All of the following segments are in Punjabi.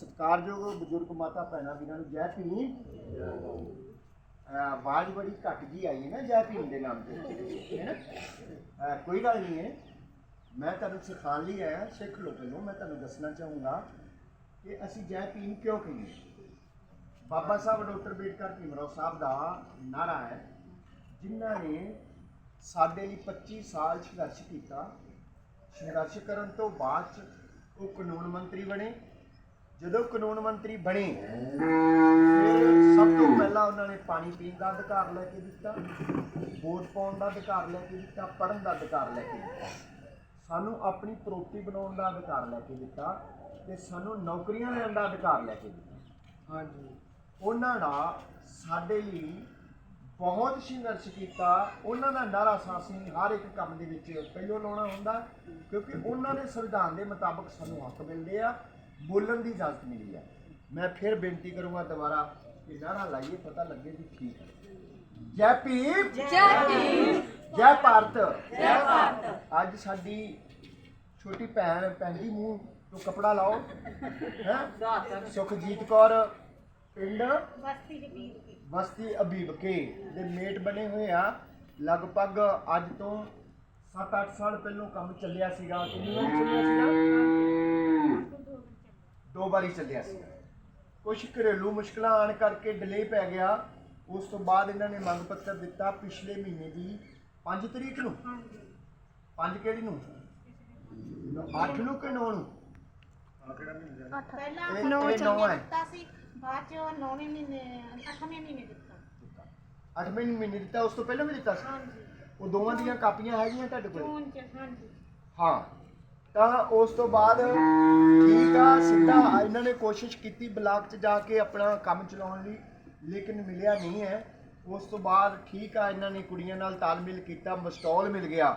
ਸਤਿਕਾਰਯੋਗ ਬਜ਼ੁਰਗ ਮਾਤਾ ਭੈਣਾਂ ਵੀਰਾਂ ਨੂੰ ਜੈ ਭੀਮ। ਆਵਾਜ਼ ਬੜੀ ਘੱਟ ਜੀ ਆਈ ਹੈ ਨਾ ਜੈ ਭੀਮ ਦੇ ਨਾਮ ਤੇ। ਹੈ ਨਾ? ਕੋਈ ਗੱਲ ਨਹੀਂ ਹੈ। ਮੈਂ ਤੁਹਾਨੂੰ ਸਿਖਾਉਣ ਲਈ ਆਇਆ, ਸਿੱਖ ਲੋਕਾਂ ਨੂੰ ਮੈਂ ਤੁਹਾਨੂੰ ਦੱਸਣਾ ਚਾਹੂੰਗਾ ਕਿ ਅਸੀਂ ਜੈ ਭੀਮ ਕਿਉਂ ਕਹੀਏ? ਬਾਬਾ ਸਾਹਿਬ ਡਾਕਟਰ ਬੇਟਕਰ ਭੀਮਰਾਓ ਸਾਹਿਬ ਦਾ ਨਾਰਾ ਹੈ, ਜਿਨ੍ਹਾਂ ਨੇ ਸਾਡੇ ਲਈ 25 ਸਾਲ ਸੰਘਰਸ਼ ਕੀਤਾ। ਸੰਘਰਸ਼ ਕਰਨ ਤੋਂ ਬਾਅਦ 'ਚ ਉਹ ਕਾਨੂੰਨ ਮੰਤਰੀ ਬਣੇ। ਜਦੋਂ ਕਾਨੂੰਨ ਮੰਤਰੀ ਬਣੇ ਫਿਰ ਸਭ ਤੋਂ ਪਹਿਲਾਂ ਉਹਨਾਂ ਨੇ ਪਾਣੀ ਪੀਣ ਦਾ ਅਧਿਕਾਰ ਲੈ ਕੇ ਦਿੱਤਾ ਵੋਟ ਪਾਉਣ ਦਾ ਅਧਿਕਾਰ ਲੈ ਕੇ ਦਿੱਤਾ ਪੜ੍ਹਨ ਦਾ ਅਧਿਕਾਰ ਲੈ ਕੇ ਦਿੱਤਾ। ਸਾਨੂੰ ਆਪਣੀ ਪ੍ਰੋਪਰਟੀ ਬਣਾਉਣ ਦਾ ਅਧਿਕਾਰ ਲੈ ਕੇ ਦਿੱਤਾ ਤੇ ਸਾਨੂੰ ਨੌਕਰੀਆਂ ਲੈਣ ਦਾ ਅਧਿਕਾਰ ਲੈ ਕੇ ਦਿੱਤਾ। ਹਾਂਜੀ। ਉਹਨਾਂ ਦਾ ਸਾਡੇ ਲਈ ਬਹੁਤ ਸੰਘਰਸ਼ ਕੀਤਾ ਉਹਨਾਂ ਦਾ ਨਾਰਾ ਸਾਸੀ ਹਰ ਇੱਕ ਕੰਮ ਦੇ ਵਿੱਚ ਪਹਿਲੋਂ ਲਾਉਣਾ ਹੁੰਦਾ ਕਿਉਂਕਿ ਉਹਨਾਂ ਦੇ ਸੰਵਿਧਾਨ ਦੇ ਮੁਤਾਬਕ ਸਾਨੂੰ ਹੱਕ ਮਿਲਦੇ ਆ ਬੋਲਣ ਦੀ ਇਜਾਜ਼ਤ ਮਿਲੀ ਆ ਮੈਂ ਫਿਰ ਬੇਨਤੀ ਕਰੂੰਗਾ ਦੁਬਾਰਾ ਕਿ ਨਾਰਾ ਲਾਈਏ ਪਤਾ ਲੱਗੇ ਵੀ ਠੀਕ ਹੈ। ਜੈ ਭੀਮ! ਜੈ ਭੀਮ! ਜੈ ਭਾਰਤ! ਜੈ ਭਾਰਤ! ਅੱਜ ਸਾਡੀ ਛੋਟੀ ਭੈਣ ਭੈਣ ਜੀ ਮੂੰਹ ਤੋਂ ਕਪੜਾ ਲਾਓ। ਹੈ? ਸੁਖਜੀਤ ਕੌਰ ਪਿੰਡ ਬਸਤੀ ਦੇ ਵੀਰ ਕੀ। ਬਸਤੀ ਅਬੀਬ ਕੇ ਦੇ ਮੇਟ ਬਣੇ ਹੋਏ ਆ। ਲਗਭਗ ਅੱਜ ਤੋਂ 7-8 ਸਾਲ ਪਹਿਲਾਂ ਕੰਮ ਚੱਲਿਆ ਸੀਗਾ। ਕਿੰਨੀ ਵਾਰ ਚੱਲਿਆ ਸੀਗਾ? ਦੋ ਵਾਰੀ ਚੱਲਿਆ ਸੀ। ਕੁਝ ਘਰੇਲੂ ਮੁਸ਼ਕਲਾਂ ਆਣ ਕਰਕੇ ਡਿਲੇ ਪੈ ਗਿਆ। ਉਸ ਤੋਂ ਬਾਅਦ ਇਹਨਾਂ ਨੇ ਮੰਗ ਪੱਤਰ ਦਿੱਤਾ ਪਿਛਲੇ ਮਹੀਨੇ ਦੀ 5 ਤਰੀਕ ਨੂੰ। 5 ਕਿਹੜੀ ਨੂੰ? 8 ਨੂੰ ਕਿ 9 ਨੂੰ? ਪਹਿਲਾਂ ਨੌਂ ਹੈ। ਦਿੱਤਾ ਸੀ ਬਾਅਦ ਚ 9ਵੇਂ ਮਹੀਨੇ 8ਵੇਂ ਮਹੀਨੇ ਦਿੱਤਾ। 8ਵੇਂ ਮਹੀਨੇ ਦਿੱਤਾ ਉਸ ਤੋਂ ਪਹਿਲਾਂ ਵੀ ਦਿੱਤਾ ਸੀ? ਹਾਂਜੀ। ਉਹ ਦੋਵਾਂ ਦੀਆਂ ਕਾਪੀਆਂ ਹੈਗੀਆਂ ਤੁਹਾਡੇ ਕੋਲ? ਜੂਨ ਚ ਹਾਂਜੀ। ਹਾਂ। ਤਾਂ ਉਸ ਤੋਂ ਬਾਅਦ ਠੀਕ ਆ, ਸਿੱਧਾ ਇਹਨਾਂ ਨੇ ਕੋਸ਼ਿਸ਼ ਕੀਤੀ ਬਲਾਕ 'ਚ ਜਾ ਕੇ ਆਪਣਾ ਕੰਮ ਚਲਾਉਣ ਲਈ, ਲੇਕਿਨ ਮਿਲਿਆ ਨਹੀਂ ਹੈ। ਉਸ ਤੋਂ ਬਾਅਦ ਠੀਕ ਆ, ਇਹਨਾਂ ਨੇ ਕੁੜੀਆਂ ਨਾਲ ਤਾਲਮੇਲ ਕੀਤਾ, ਮਸਟਾਲ ਮਿਲ ਗਿਆ।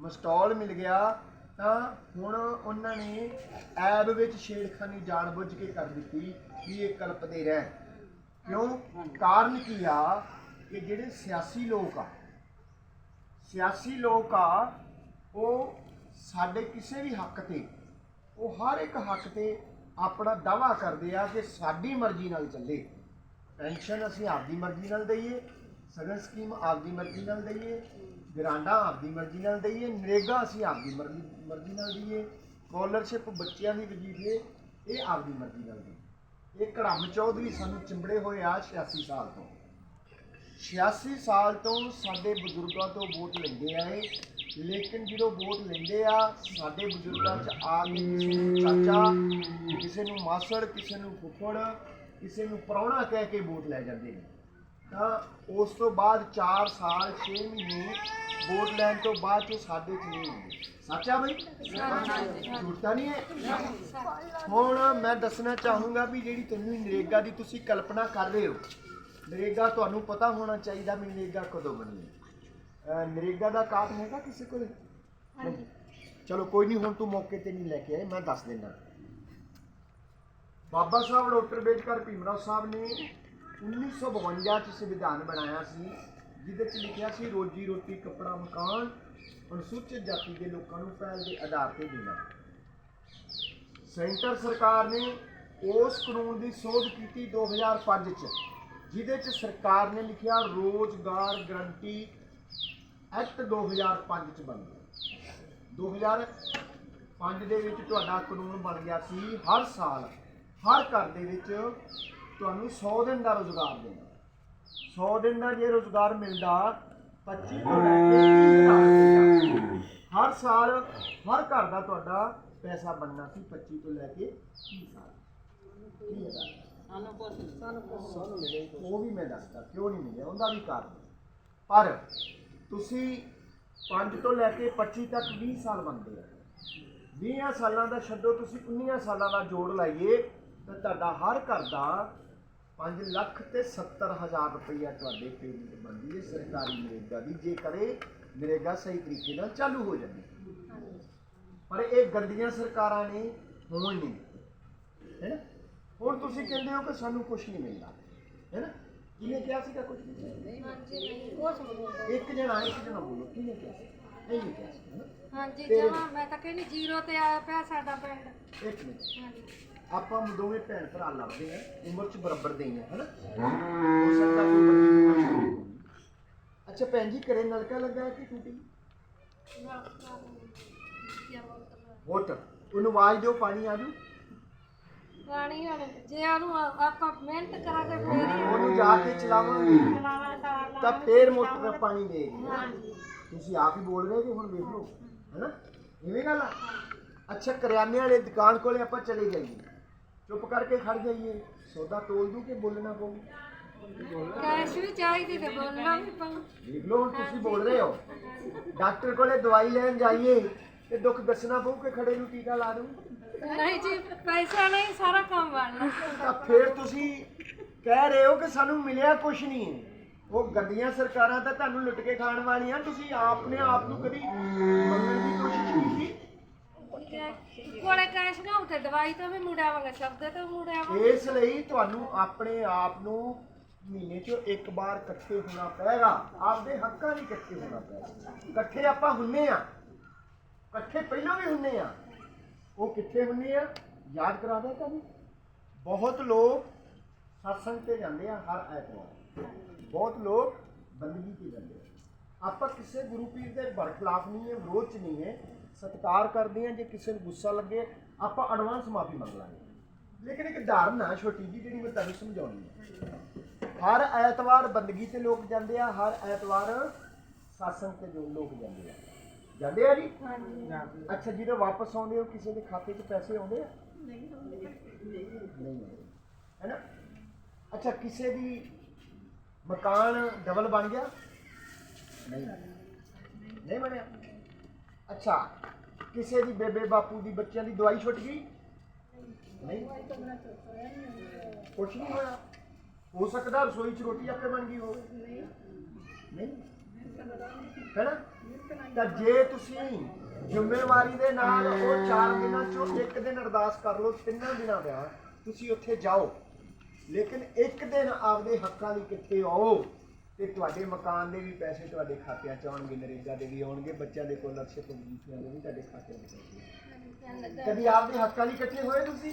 ਮਸਟਾਲ ਮਿਲ ਗਿਆ, ਤਾਂ ਹੁਣ ਉਹਨਾਂ ਨੇ ਐਬ ਵਿੱਚ ਛੇੜਖਾਨੀ ਜਾਣਬੁੱਝ ਕੇ ਕਰ ਦਿੱਤੀ ਵੀ ਇਹ ਕਲਪਦੇ ਰਹਿ ਕਿਉਂ? ਕਾਰਨ ਕੀ ਆ ਕਿ ਜਿਹੜੇ ਸਿਆਸੀ ਲੋਕ ਆ, ਸਿਆਸੀ ਲੋਕ ਆ, ਉਹ ਸਾਡੇ ਕਿਸੇ ਵੀ ਹੱਕ ਤੇ, ਉਹ ਹਰ ਇੱਕ ਹੱਕ ਤੇ ਆਪਣਾ ਦਾਵਾ ਕਰਦੇ ਆ ਕਿ ਸਾਡੀ ਮਰਜ਼ੀ ਨਾਲ ਚੱਲੇ। ਪੈਨਸ਼ਨ ਅਸੀਂ ਆਪਦੀ ਮਰਜ਼ੀ ਨਾਲ ਦਈਏ, ਸਗਨ ਸਕੀਮ ਆਪਦੀ ਮਰਜ਼ੀ ਨਾਲ ਦਈਏ, ਗਰਾਂਡਾ ਆਪਦੀ ਮਰਜ਼ੀ ਨਾਲ ਦਈਏ, ਨਰੇਗਾ ਅਸੀਂ ਆਪਦੀ ਮਰਜ਼ੀ ਮਰਜ਼ੀ ਨਾਲ ਦਈਏ, ਸਕਾਲਰਸ਼ਿਪ ਬੱਚਿਆਂ ਦੀ ਵਜੀਫੇ ਇਹ ਆਪਦੀ ਮਰਜ਼ੀ ਨਾਲ ਦਈਏ ਇਹ ਕੜਮ ਚੌਧਰੀ ਸਾਨੂੰ ਚਿੰਬੜੇ ਹੋਏ ਆ 86 ਸਾਲ ਤੋਂ। 86 ਸਾਲ ਤੋਂ ਸਾਡੇ ਬਜ਼ੁਰਗਾਂ ਤੋਂ ਵੋਟ ਲੈਂਦੇ ਆਏ ਲੇਕਿਨ ਜਦੋਂ ਵੋਟ ਲੈਂਦੇ ਆ, ਸਾਡੇ ਬਜ਼ੁਰਗਾਂ 'ਚ ਆ ਕੇ ਕਿਸੇ ਨੂੰ ਚਾਚਾ, ਕਿਸੇ ਨੂੰ ਮਾਸੜ, ਕਿਸੇ ਨੂੰ ਫੁੱਫੜ, ਕਿਸੇ ਨੂੰ ਪ੍ਰਾਹੁਣਾ ਕਹਿ ਕੇ ਵੋਟ ਲੈ ਜਾਂਦੇ ਨੇ। ਤਾਂ ਉਸ ਤੋਂ ਬਾਅਦ 4 ਸਾਲ 6 ਮਹੀਨੇ ਵੋਟ ਲੈਣ ਤੋਂ ਬਾਅਦ ਚ ਸਾਡੇ 'ਚ ਨਹੀਂ ਹੁੰਦੇ ਸੱਚ ਆ ਬਈ? ਝੂਠਾ ਨਹੀਂ ਹੈ? ਹੁਣ ਮੈਂ ਦੱਸਣਾ ਚਾਹੂੰਗਾ ਵੀ ਜਿਹੜੀ ਤੁਸੀਂ ਨਰੇਗਾ ਦੀ ਤੁਸੀਂ ਕਲਪਨਾ ਕਰ ਰਹੇ ਹੋ, ਨਰੇਗਾ ਤੁਹਾਨੂੰ ਪਤਾ ਹੋਣਾ ਚਾਹੀਦਾ ਵੀ ਨਰੇਗਾ ਕਦੋਂ ਬਣੀ ਹੈ। ਅਹ ਨਰੇਗਾ ਦਾ ਕਾਰਡ ਹੈਗਾ ਕਿਸੇ ਕੋਲ? ਹਾਂਜੀ। ਚਲੋ ਕੋਈ ਨਹੀਂ ਹੁਣ ਤੂੰ ਮੌਕੇ ਤੇ ਨਹੀਂ ਲੈ ਕੇ ਆਏ ਮੈਂ ਦੱਸ ਦਿੰਦਾ। ਬਾਬਾ ਸਾਹਿਬ ਡਾਕਟਰ ਅੰਬੇਡਕਰ ਭੀਮਰਾਓ ਸਾਹਿਬ ਨੇ 1952 ਚ ਸੰਵਿਧਾਨ ਬਣਾਇਆ ਸੀ ਜਿਹਦੇ ਚ ਲਿਖਿਆ ਸੀ ਰੋਜੀ ਰੋਟੀ ਕੱਪੜਾ ਮਕਾਨ ਅਨੁਸੂਚਿਤ ਜਾਤੀ ਦੇ ਲੋਕਾਂ ਨੂੰ ਪਹਿਲ ਦੇ ਆਧਾਰ ਤੇ ਦੇਣਾ। ਸੈਂਟਰ ਸਰਕਾਰ ਨੇ ਉਸ ਕਾਨੂੰਨ ਦੀ ਸੋਧ ਕੀਤੀ 2005 ਚ ਜਿਹਦੇ ਚ ਸਰਕਾਰ ਨੇ ਲਿਖਿਆ ਰੋਜ਼ਗਾਰ ਗਰੰਟੀ ਐਕਟ 2005 ਚ ਬਣ ਗਿਆ। 2005 ਦੇ ਵਿੱਚ ਤੁਹਾਡਾ ਕਾਨੂੰਨ ਬਣ ਗਿਆ ਸੀ, ਹਰ ਸਾਲ, ਹਰ ਘਰ ਦੇ ਵਿੱਚ ਤੁਹਾਨੂੰ 100 ਦਿਨ ਦਾ ਰੋਜ਼ਗਾਰ ਦੇਣਾ 100 ਦਿਨ ਦਾ ਜੇ ਰੋਜ਼ਗਾਰ ਮਿਲਦਾ 25 ਤੋਂ ਲੈ ਕੇ 30 ਤੱਕ। ਹਰ ਸਾਲ, ਹਰ ਘਰ ਦਾ ਤੁਹਾਡਾ ਪੈਸਾ ਬਣਨਾ ਸੀ 25 ਤੋਂ ਲੈ ਕੇ 30 ਸਾਲ। ਕੀ ਹੈ ਸਾਨੂੰ ਮਿਲੇ, ਉਹ ਵੀ ਮੈਂ ਦੱਸਦਾ, ਕਿਉਂ ਨਹੀਂ ਮਿਲਿਆ, ਉਹਦਾ ਵੀ ਕਾਰਨ। ਪਰ ਤੁਸੀਂ 5 ਤੋਂ ਲੈ ਕੇ 25 ਤੱਕ 20 ਸਾਲ ਬਣਦੇ ਆ। 20 ਸਾਲਾਂ ਦਾ ਛੱਡੋ, ਤੁਸੀਂ 19 ਸਾਲਾਂ ਦਾ ਜੋੜ ਲਾਈਏ, ਤਾਂ ਤੁਹਾਡਾ ਹਰ ਘਰ ਦਾ 5 ਲੱਖ ਤੇ 70 ਹਜ਼ਾਰ ਰੁਪਈਆ ਤੁਹਾਡੇ ਪੇਮੈਂਟ ਬਣਦੀ ਹੈ, ਸਰਕਾਰੀ ਨਰੇਗਾ ਦੀ। ਜੇ ਕਰੇ ਨਰੇਗਾ ਸਹੀ ਤਰੀਕੇ ਨਾਲ ਚਾਲੂ ਹੋ ਜਾਂਦੀ ਪਰ ਇਹ ਗੰਦੀਆਂ ਸਰਕਾਰਾਂ ਨੇ, ਹੋਣ ਨਹੀਂ। ਦਿੱਤੇ ਹੈ ਨਾ? ਹੁਣ ਤੁਸੀਂ ਕਹਿੰਦੇ ਹੋ ਕਿ ਸਾਨੂੰ ਕੁਝ ਨਹੀਂ ਮਿਲਦਾ। ਹੈ ਨਾ? ਕਿਹਨੇ ਕਿਹਾ ਸੀਗਾ ਕੁਝ ਨਹੀਂ ਹਾਂਜੀ। ਨਹੀਂ। ਇੱਕ ਜਣਾ ਇੱਕ ਜਣਾ ਬੋਲੋ ਕਿਹਨੇ ਕਿਹਾ ਸੀ? ਨਹੀਂ ਕਿਹਾ ਸੀ ਹੈ ਨਾ ਹਾਂਜੀ ਤੇਰੇ- ਜਮਾ ਮੈਂ ਤਾਂ ਕਹਿੰਦੀ ਜ਼ੀਰੋ ਤੇ ਆਇਆ ਪਿਆ ਸਾਡਾ ਪਿੰਡ। ਇੱਕ ਮਿੰਟ। ਹਾਂਜੀ। ਆਪਾਂ ਦੋਵੇਂ ਭੈਣ ਭਰਾ ਲੱਭਦੇ ਆ ਉਮਰ ਚ ਬਰਾਬਰ ਦੇ ਹੀ ਆ ਹਨਾ? ਹੋ ਸਕਦਾ ਕੋਈ ਵੱਡੀ ਉਮਰ ਚ ਹੋਵੇ। ਅੱਛਾ ਭੈਣ ਜੀ ਘਰੇ ਨਲਕਾ ਲੱਗਾ ਕਿ ਟੂਟੀ? ਵੋਟ ਉਹਨੂੰ ਆਵਾਜ਼ ਦਿਓ ਪਾਣੀ ਆ ਜੂ। ਪਾਣੀ ਹੁਣ ਜੇ ਉਹਨੂੰ ਆ- ਆਪਾਂ ਮਿਹਨਤ ਕਰਾਂਗੇ ਫੇਰ ਹੀ ਉਹਨੂੰ ਜਾ ਕੇ ਚਲਾਵਾਂਗੇ। ਚਲਾਵਾ ਤਾਰ ਤਾਂ ਫੇਰ ਮੋਟਰ ਦਾ ਪਾਣੀ ਦੇਗੀ ਹਾਂਜੀ। ਤੁਸੀਂ ਆਪ ਹੀ ਬੋਲ ਰਹੇ ਜੀ ਹੁਣ ਵੇਖ ਲਓ ਹੈਨਾ? ਇਵੇਂ ਗੱਲ ਆ? ਅੱਛਾ ਕਰਿਆਨੇ ਵਾਲੇ ਦੁਕਾਨ ਕੋਲੇ ਆਪਾਂ ਚਲੇ ਜਾਈਏ। ਚੁੱਪ ਕਰਕੇ ਖੜ ਜਾਈਏ। ਸੌਦਾ ਤੋਲ ਦੂ ਕਿ ਬੋਲਣਾ ਪਊ? ਕੈਸ਼ ਵੀ ਚਾਹੀਦੀ ਤੇ ਬੋਲਣਾ ਵੀ ਪਊ। ਦੇਖ ਲਓ ਹੁਣ ਤੁਸੀਂ ਬੋਲ ਰਹੇ ਹੋ। ਡਾਕਟਰ ਕੋਲੇ ਦਵਾਈ ਲੈਣ ਜਾਈਏ ਤੇ ਦੁੱਖ ਦੱਸਣਾ ਪਊ ਕਿ ਖੜੇ ਨੂੰ ਟੀਕਾ ਲਾ ਦੂੰ ਨਹੀਂ ਜੀ ਪੈਸਾ ਨਹੀਂ ਸਾਰਾ ਕੰਮ ਬਣਨਾ ਤਾਂ ਫਿਰ ਤੁਸੀਂ ਕਹਿ ਰਹੇ ਹੋ ਕਿ ਸਾਨੂੰ ਮਿਲਿਆ ਕੁਛ ਨਹੀਂ ਹੈ। ਉਹ ਗੱਡੀਆਂ ਸਰਕਾਰਾਂ ਤਾਂ ਤੁਹਾਨੂੰ ਲੁੱਟ ਕੇ ਖਾਣ ਵਾਲੀਆਂ ਤੁਸੀਂ ਆਪਨੇ ਆਪ ਨੂੰ ਕਦੀ ਮੰਗਣ ਦੀ ਕੋਸ਼ਿਸ਼ ਕੀਤੀ? ਕੋਲੇ ਕੈਸ਼ ਨਾ ਉੱਤੇ ਦਵਾਈ ਤੋਂ ਵੀ ਮੁੜਾਵਾਂਗੇ ਸ਼ਬਦ ਤੋਂ ਮੁੜਾਵਾਂਗੇ ਇਸ ਲਈ ਤੁਹਾਨੂੰ ਆਪਣੇ ਆਪ ਨੂੰ ਮਹੀਨੇ 'ਚ ਇੱਕ ਵਾਰ ਇਕੱਠੇ ਹੋਣਾ ਪਏਗਾ। ਆਪਦੇ ਹੱਕਾਂ ਲਈ ਇਕੱਠੇ ਹੋਣਾ ਪਏਗਾ। ਇਕੱਠੇ ਆਪਾਂ ਹੁੰਨੇ ਆ। ਇਕੱਠੇ ਪਹਿਲਾਂ ਵੀ ਹੁੰਨੇ ਆ। ਉਹ ਕਿੱਥੇ ਹੁੰਨੇ ਆ? ਯਾਦ ਕਰਾ ਦਿਆ ਤੁਹਾਨੂੰ ਬਹੁਤ ਲੋਕ ਸਤਸੰਗ ਤੇ ਜਾਂਦੇ ਆ ਹਰ ਐਤਵਾਰ। ਬਹੁਤ ਲੋਕ ਬੰਦਗੀ ਤੇ ਜਾਂਦੇ ਆ। ਆਪਾਂ ਕਿਸੇ ਗੁਰੂ ਪੀਰ ਦੇ ਬਰਖਲਾਫ ਨਹੀਂ ਹੈ, ਵਿਰੋਧ ਚ ਨਹੀਂ ਹੈ। ਸਤਿਕਾਰ ਕਰਦੇ ਆ, ਜੇ ਕਿਸੇ ਨੂੰ ਗੁੱਸਾ ਲੱਗੇ, ਆਪਾਂ ਐਡਵਾਂਸ ਮਾਫੀ ਮੰਗ ਲਾਂਗੇ। ਲੇਕਿਨ ਇੱਕ ਧਾਰਨਾ ਛੋਟੀ ਜੀ, ਜਿਹੜੀ ਮੈਂ ਤੁਹਾਨੂੰ ਸਮਝਾਉਣੀ ਹੈ। ਹਰ ਐਤਵਾਰ ਬੰਦਗੀ ਤੇ ਲੋਕ ਜਾਂਦੇ ਆ, ਹਰ ਐਤਵਾਰ satsang ਤੇ ਜੋ ਲੋਕ ਜਾਂਦੇ ਆ। ਜਾਂਦੇ ਆ ਜੀ? ਅੱਛਾ ਜਦੋਂ ਵਾਪਸ ਆਉਂਦੇ ਹੋ ਕਿਸੇ ਦੇ ਖਾਤੇ 'ਚ ਪੈਸੇ ਆਉਂਦੇ ਆ? ਨਹੀਂ ਆਉਂਦੇ ਹੈ ਨਾ? ਅੱਛਾ ਕਿਸੇ ਦੀ ਮਕਾਨ ਡਬਲ ਬਣ ਗਿਆ? ਨਹੀਂ ਨਹੀਂ ਬਣਿਆ? ਅੱਛਾ ਕਿਸੇ ਦੀ ਬੇਬੇ ਬਾਪੂ ਦੀ ਬੱਚਿਆਂ ਦੀ ਦਵਾਈ ਛੁੱਟ ਗਈ? ਨਹੀਂ। ਕੁਛ ਨਹੀਂ ਹੋਇਆ। ਹੋ ਸਕਦਾ ਰਸੋਈ 'ਚ ਰੋਟੀ ਆਪੇ ਬਣ ਗਈ ਹੋਵੇ। ਨਹੀਂ। ਹੈ ਨਾ? ਤਾਂ ਜੇ ਤੁਸੀਂ ਜ਼ਿੰਮੇਵਾਰੀ ਦੇ ਨਾਲ ਉਹ ਚਾਰ ਦਿਨਾਂ ਚੋਂ ਇੱਕ ਦਿਨ ਅਰਦਾਸ ਕਰ ਲਓ, ਤਿੰਨਾਂ ਦਿਨਾਂ ਦਾ, ਤੁਸੀਂ ਉੱਥੇ ਜਾਓ। ਲੇਕਿਨ ਇੱਕ ਦਿਨ ਆਪਦੇ ਹੱਕਾਂ ਲਈ ਕਿੱਥੇ ਆਓ, ਤੇ ਤੁਹਾਡੇ ਮਕਾਨ ਦੇ ਵੀ ਪੈਸੇ ਤੁਹਾਡੇ ਖਾਤਿਆਂ 'ਚ ਆਉਣਗੇ, ਨਰੇਗਾ ਦੇ ਵੀ ਆਉਣਗੇ, ਬੱਚਿਆਂ ਦੇ ਕੋਲਰਸ਼ਿਪ ਵਜੀਫਿਆਂ ਦੇ ਵੀ ਤੁਹਾਡੇ ਖਾਤਿਆਂ 'ਚ ਪੈਸੇ ਕਦੀ ਆਪਦੇ ਹੱਕਾਂ ਲਈ ਇਕੱਠੇ ਹੋਏ ਤੁਸੀਂ?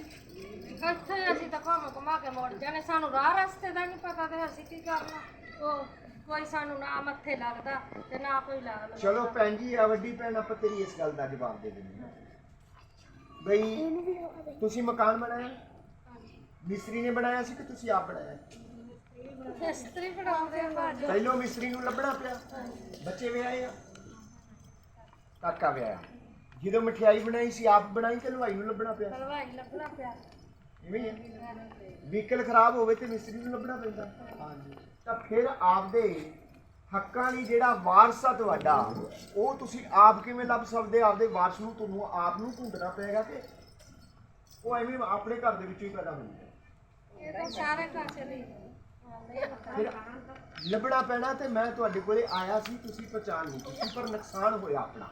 ਇੱਥੇ ਅਸੀਂ ਤਾਂ ਘੁੰਮ ਘੁਮਾ ਕੇ ਮੁੜ ਜਾਣੇ, ਸਾਨੂੰ ਰਾਹ ਰਸਤੇ ਦਾ ਨਹੀਂ ਪਤਾ ਤੇ ਅਸੀਂ ਕੀ ਕਰਨਾ। ਉਹ ਕੋਈ ਸਾਨੂੰ ਨਾ ਮੱਥੇ ਲੱਗਦਾ ਤੇ ਨਾ ਕੋਈ ਲੱਗਦਾ ਚਲੋ ਭੈਣ ਜੀ ਆ ਵੱਡੀ ਭੈਣ ਆਪਾਂ ਤੇਰੀ ਇਸ ਗੱਲ ਦਾ ਜਵਾਬ ਦੇ ਦਿੰਦੇ ਹਾਂ। ਬਈ ਤੁਸੀਂ ਮਕਾਨ ਬਣਾਇਆ? ਮਿਸਤਰੀ ਨੇ ਬਣਾਇਆ ਸੀ ਕਿ ਤੁਸੀਂ ਆਪ ਬਣਾਇਆ? ਇਸਤਰੀ ਬਣਾਉਂਦੇ ਆ ਭਾਜੀ ਪਹਿਲੋਂ ਮਿਸਤਰੀ ਨੂੰ ਲੱਭਣਾ ਪਿਆ। ਬੱਚੇ ਵਿਆਹੇ ਆ? ਕਾਕਾ ਵਿਆਹਿਆ। ਜਦੋਂ ਮਠਿਆਈ ਬਣਾਈ ਸੀ ਆਪ ਬਣਾਈ ਕਿ ਹਲਵਾਈ ਨੂੰ ਲੱਭਣਾ ਪਿਆ? ਹਲਵਾਈ ਲੱਭਣਾ ਪਿਆ। ਇਵੇਂ ਹੀ ਵਹੀਕਲ ਖਰਾਬ ਹੋਵੇ ਤੇ ਮਿਸਤਰੀ ਨੂੰ ਲੱਭਣਾ ਪੈਂਦਾ। ਹਾਂਜੀ। ਤਾਂ ਫਿਰ ਆਪਦੇ ਹੱਕਾਂ ਲਈ ਜਿਹੜਾ ਵਾਰਸ ਆ ਤੁਹਾਡਾ ਉਹ ਤੁਸੀਂ ਆਪ ਕਿਵੇਂ ਲੱਭ ਸਕਦੇ? ਆਪਦੇ ਵਾਰਸ ਨੂੰ ਤੁਹਾਨੂੰ ਆਪ ਨੂੰ ਢੂੰਡਣਾ ਪਏਗਾ ਕਿ ਉਹ ਐਵੇਂ ਆਪਣੇ ਘਰ ਦੇ ਵਿੱਚੋਂ ਹੀ ਪੈਦਾ ਹੁੰਦੀ ਹੈ? ਫਿਰ ਲੱਭਣਾ ਪੈਣਾ ਤੇ ਮੈਂ ਤੁਹਾਡੇ ਕੋਲੇ ਆਇਆ ਸੀ ਤੁਸੀਂ ਪਛਾਣ ਨਹੀਂ ਕੀਤੀ ਪਰ ਨੁਕਸਾਨ ਹੋਇਆ ਆਪਣਾ।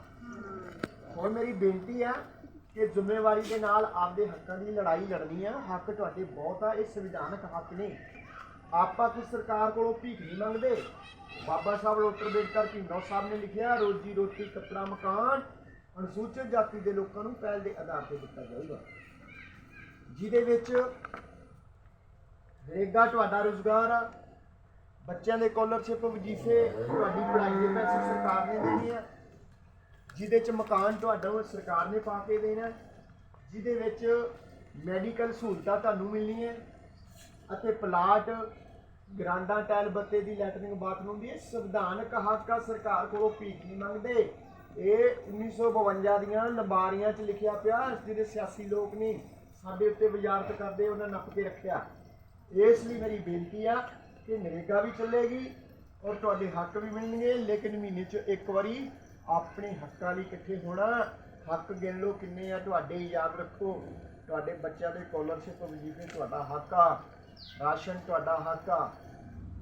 ਹੁਣ ਮੇਰੀ ਬੇਨਤੀ ਆ ਕਿ ਜ਼ਿੰਮੇਵਾਰੀ ਦੇ ਨਾਲ ਆਪਦੇ ਹੱਕਾਂ ਦੀ ਲੜਾਈ ਲੜਨੀ ਆ। ਹੱਕ ਤੁਹਾਡੇ ਬਹੁਤ ਆ ਇਹ ਸੰਵਿਧਾਨਕ ਹੱਕ ਨੇ। ਆਪਾਂ ਕੋਈ ਸਰਕਾਰ ਕੋਲੋਂ ਭੀਖ ਨਹੀਂ ਮੰਗਦੇ? ਬਾਬਾ ਸਾਹਿਬ ਡਾਕਟਰ ਅੰਬੇਡਕਰ ਭੀਮਰਾਓ ਸਾਹਿਬ ਨੇ ਲਿਖਿਆ, ਰੋਜੀ ਰੋਟੀ ਕੱਪੜਾ ਮਕਾਨ ਅਨੁਸੂਚਿਤ ਜਾਤੀ ਦੇ ਲੋਕਾਂ ਨੂੰ ਪਹਿਲ ਦੇ ਆਧਾਰ ਤੇ ਦਿੱਤਾ ਜਾਊਗਾ। ਜਿਹਦੇ ਵਿੱਚ ਨਰੇਗਾ ਤੁਹਾਡਾ ਰੁਜ਼ਗਾਰ ਆ ਬੱਚਿਆਂ ਦੇ ਸਕਾਲਰਸ਼ਿਪ ਵਜੀਫੇ, ਤੁਹਾਡੀ ਪੜ੍ਹਾਈ ਦੇ ਪੈਸੇ ਸਰਕਾਰ ਨੇ ਦੇਣੇ ਆ। ਜਿਹਦੇ ਚ ਮਕਾਨ ਤੁਹਾਡਾ ਸਰਕਾਰ ਨੇ ਪਾ ਕੇ ਦੇਣਾ। ਜਿਹਦੇ ਵਿੱਚ ਮੈਡੀਕਲ ਸਹੂਲਤਾਂ ਤੁਹਾਨੂੰ ਮਿਲਣੀਆਂ। ਅਤੇ ਪਲਾਟ ਗਰਾਂਡਾਂ ਟੈਲ ਬੱਤੇ ਦੀ ਲੈਟਰਿੰਗ ਬਾਥਰੂਮ ਦੀ ਇਹ ਸੰਵਿਧਾਨਕ ਹੱਕ ਆ, ਸਰਕਾਰ ਕੋਲੋਂ ਭੀਖ ਨਹੀਂ ਮੰਗਦੇ। ਇਹ 1952 ਦੀਆਂ ਲਬਾਰੀਆਂ 'ਚ ਲਿਖਿਆ ਪਿਆ ਜਿਹੜੇ ਸਿਆਸੀ ਲੋਕ ਨੇ ਸਾਡੇ ਉੱਤੇ ਵਜ਼ਾਰਤ ਕਰਦੇ, ਉਹਨਾਂ ਨੱਪ ਕੇ ਰੱਖਿਆ। ਇਸ ਲਈ ਮੇਰੀ ਬੇਨਤੀ ਆ ਕਿ ਨਰੇਗਾ ਵੀ ਚੱਲੇਗੀ ਔਰ ਤੁਹਾਡੇ ਹੱਕ ਵੀ ਮਿਲਣਗੇ, ਲੇਕਿਨ ਮਹੀਨੇ 'ਚ ਇੱਕ ਵਾਰੀ ਆਪਣੇ ਹੱਕਾਂ ਲਈ ਇਕੱਠੇ ਹੋਣਾ, ਹੱਕ ਗਿਣ ਲਓ ਕਿੰਨੇ ਆ, ਤੁਹਾਡੇ ਯਾਦ ਰੱਖੋ। ਤੁਹਾਡੇ ਬੱਚਿਆਂ ਦੇ ਸਕਾਲਰਸ਼ਿਪ ਵਜੀਫੇ ਤੁਹਾਡਾ ਹੱਕ ਆ। ਰਾਸ਼ਨ ਤੁਹਾਡਾ ਹੱਕ ਆ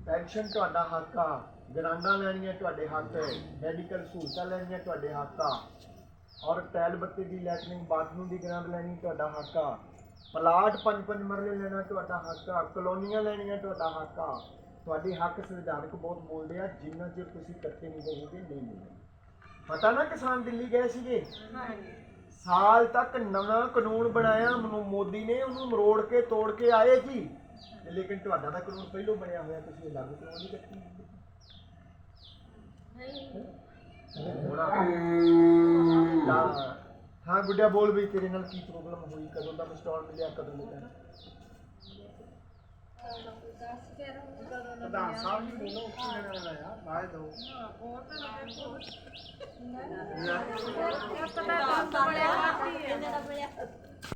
ਪੈਨਸ਼ਨ ਤੁਹਾਡਾ ਹੱਕ ਆ ਗਰਾਂਡਾਂ ਲੈਣੀਆਂ ਤੁਹਾਡੇ ਹੱਕ ਹੈ ਮੈਡੀਕਲ ਸਹੂਲਤਾਂ ਲੈਣੀਆਂ ਤੁਹਾਡੇ ਹੱਕ ਆ ਔਰ ਟੈਲ ਬੱਤੀ ਦੀ ਲੈਟਰਿੰਗ ਬਾਥਰੂਮ ਦੀ ਗ੍ਰਾਂਟ ਲੈਣੀ ਤੁਹਾਡਾ ਹੱਕ ਆ ਪਲਾਟ ਪੰਜ ਪੰਜ ਮਰਲੇ ਲੈਣਾ ਤੁਹਾਡਾ ਹੱਕ ਆ ਕਲੋਨੀਆਂ ਲੈਣੀਆਂ ਤੁਹਾਡਾ ਹੱਕ ਆ ਤੁਹਾਡੇ ਹੱਕ ਸੰਵਿਧਾਨਕ ਬਹੁਤ ਬੋਲਦੇ ਆ ਜਿੰਨਾ ਚਿਰ ਤੁਸੀਂ ਇਕੱਠੇ ਨਹੀਂ ਹੋਵੋਗੇ ਨਹੀਂ ਮਿਲਣਗੇ ਪਤਾ ਨਾ ਕਿਸਾਨ ਦਿੱਲੀ ਗਏ ਸੀਗੇ? ਸਾਲ ਤੱਕ ਨਵਾਂ ਕਾਨੂੰਨ ਬਣਾਇਆ ਮਨੋ- ਮੋਦੀ ਨੇ ਉਹਨੂੰ ਮਰੋੜ ਕੇ ਤੋੜ ਕੇ ਆਏ ਜੀ ਤੇ ਲੇਕਿਨ ਤੁਹਾਡਾ ਤਾਂ ਕਾਨੂੰਨ ਪਹਿਲੋਂ ਬਣਿਆ ਹੋਇਆ ਤੁਸੀਂ ਇਹ ਲਾਗੂ ਕਿਉਂ ਨਹੀਂ ਕੀਤੀ ਤਾਂ ਹਾਂ ਗੁੱਡਿਆ ਬੋਲ ਵੀ ਤੇਰੇ ਨਾਲ ਕੀ ਪ੍ਰੋਬਲਮ ਹੋਈ ਕਦੋਂ ਦਾ ਇੰਸਟਾਲ ਮਿਲਿਆ ਕਦੋਂ ਮਿਲਿਆ? ਪ੍ਰਧਾਨ ਸਾਹਿਬ ਜੀ ਬੋਲੋ ਕੀ ਲੈਣਾ ਆਇਆ? ਬਾਹਰ ਦੋ ਇੱਕ ਤਾਂ ਕੰਮ ਬੜਿਆ ਕਰਦੀ ਹੈ